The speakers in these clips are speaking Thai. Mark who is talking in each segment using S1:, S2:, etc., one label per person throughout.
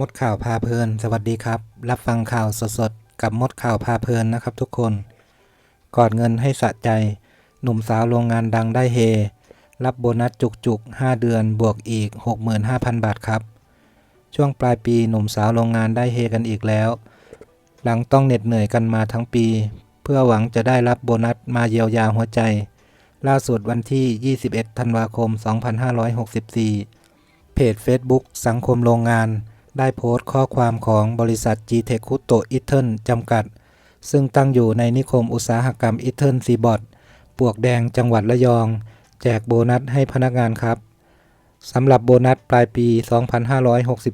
S1: มดข่าวพาเพลิน สวัสดีครับ รับฟังข่าวสดๆ กับมดข่าวพาเพลินนะครับทุกคน กอดเงินให้สะใจ หนุ่มสาวโรงงานดังได้เฮ รับโบนัสจุกๆ 5 เดือนบวกอีก 65,000 บาทครับ ช่วงปลายปีหนุ่มสาวโรงงานได้เฮกันอีกแล้ว หลังต้องเหน็ดเหนื่อยกันมาทั้งปี เพื่อหวังจะได้รับโบนัสมาเยียวยาหัวใจ ล่าสุดวันที่ 21 ธันวาคม 2564 เพจ Facebook สังคมโรงงาน ได้โพสต์ข้อความของบริษัท g t e c h คุโตอิเทิลจำกัด ซึ่งตั้งอยู่ในนิคมอุตสาหกรรมอิเทิลซีบอดปวกแดงจังหวัดระยอง แจกโบนัสให้พนักงานครับสำหรับโบนัสปลายปี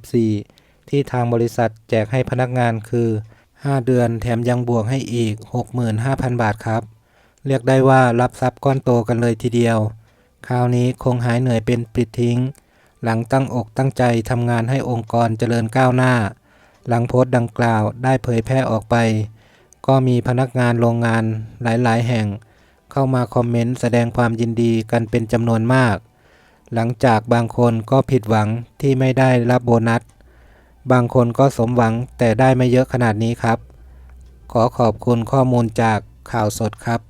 S1: 2564 ที่ทางบริษัทแจกให้พนักงานคือ 5 เดือนแถมยังบวกให้อีก 65,000 บาทครับ เรียกได้ว่ารับทรัพย์ก้อนโตกันเลยทีเดียว คราวนี้คงหายเหนื่อยเป็นปลิดทิ้ง หลังตั้งอกตั้งใจทำงานให้องค์กรเจริญก้าวหน้า หลังโพสต์ดังกล่าวได้เผยแพร่ออกไป ก็มีพนักงานโรงงานหลายๆ แห่ง เข้ามาคอมเมนต์แสดงความยินดีกันเป็นจำนวนมาก หลังจากบางคนก็ผิดหวังที่ไม่ได้รับโบนัส บางคนก็สมหวังแต่ได้ไม่เยอะขนาดนี้ครับ ขอขอบคุณข้อมูลจากข่าวสดครับ